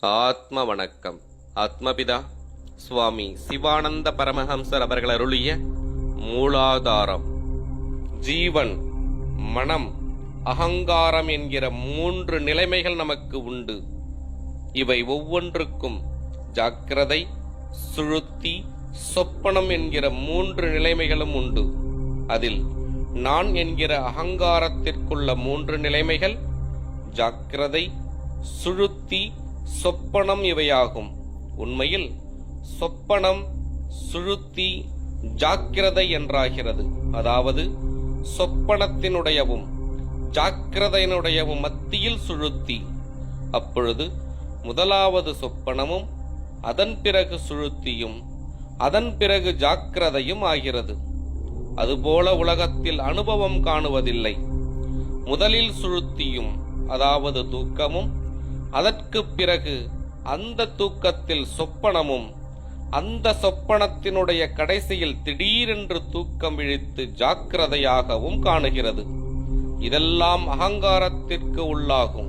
ஆத்ம வணக்கம் ஆத்மபிதா சுவாமி சிவானந்த பரமஹம்சர் அவர்கள் அருளிய மூலாதாரம். ஜீவன் மனம் அகங்காரம் என்கிற மூன்று நிலைமைகள் நமக்கு உண்டு. இவை ஒவ்வொன்றுக்கும் ஜாக்கிரதை சுழுத்தி சொப்பனம் என்கிற மூன்று நிலைமைகளும் உண்டு. அதில் நான் என்கிற அகங்காரத்திற்குள்ள மூன்று நிலைமைகள் ஜாக்கிரதை சுழுத்தி சொப்பனம் இவையாகும். உண்மையில் சொப்பனம் சுழுத்தி ஜாக்கிரதை என்றாகிறது. அதாவது சொப்பனத்தினுடையவும் ஜாக்கிரதையினுடையவும் மத்தியில் சுழுத்தி. அப்பொழுது முதலாவது சொப்பனமும் அதன் பிறகு சுழுத்தியும் அதன் பிறகு ஜாக்கிரதையும் ஆகிறது. அதுபோல உலகத்தில் அனுபவம் காணுவதில்லை. முதலில் சுழுத்தியும் அதாவது தூக்கமும் அதற்குப் பிறகு அந்த தூக்கத்தில் சொப்பனமும் அந்த சொப்பனத்தினுடைய கடைசியில் திடீரென்று தூக்கம் இழித்து ஜாக்கிரதையாகவும் காணுகிறது. இதெல்லாம் அகங்காரத்திற்கு உள்ளாகும்.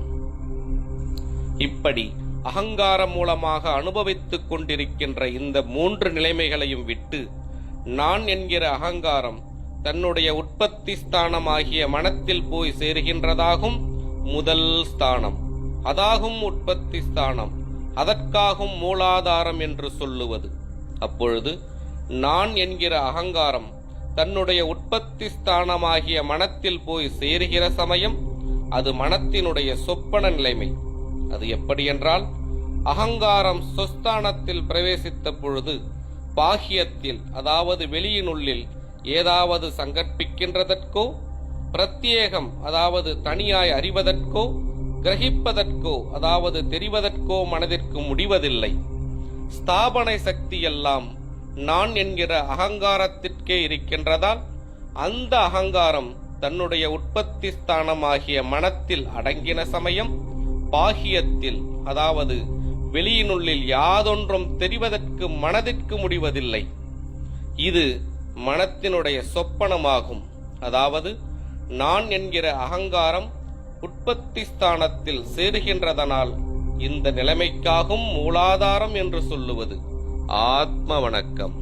இப்படி அகங்காரம் மூலமாக அனுபவித்துக் கொண்டிருக்கின்ற இந்த மூன்று நிலைமைகளையும் விட்டு நான் என்கிற அகங்காரம் தன்னுடைய உற்பத்தி ஸ்தானமாகிய மனத்தில் போய் சேருகின்றதாகும் முதல் ஸ்தானம். அதாகும் உற்பத்தி ஸ்தானம் அதற்காகும் மூலாதாரம் என்று சொல்லுவது. அப்பொழுது நான் என்கிற அகங்காரம் தன்னுடைய உற்பத்தி ஸ்தானமாகிய மனத்தில் போய் சேருகிற சமயம் அது மனத்தினுடைய சொப்பன நிலைமை. அது எப்படி என்றால் அகங்காரம் சொஸ்தானத்தில் பிரவேசித்த பொழுது பாகியத்தில் அதாவது வெளியினுள்ளில் ஏதாவது சங்கற்பிக்கின்றதற்கோ பிரத்யேகம் அதாவது தனியாய் அறிவதற்கோ கிரகிப்பதற்கோ அதாவது தெரிவதற்கோ மனதிற்கு முடிவதில்லை. ஸ்தாபனை சக்தி எல்லாம் நான் என்கிற அகங்காரத்திற்கே இருக்கின்றதால் அந்த அகங்காரம் தன்னுடைய உற்பத்தி ஸ்தானமாகிய மனத்தில் அடங்கின சமயம் பாகியத்தில் அதாவது வெளியினுள்ளில் யாதொன்றும் தெரிவதற்கு மனதிற்கு முடிவதில்லை. இது மனத்தினுடைய சொப்பனமாகும். அதாவது நான் என்கிற அகங்காரம் உற்பத்தி ஸ்தானத்தில் சேருகின்றதனால் இந்த நிலைமைக்காகும் மூலாதாரம் என்று சொல்லுவது ஆத்ம வணக்கம்.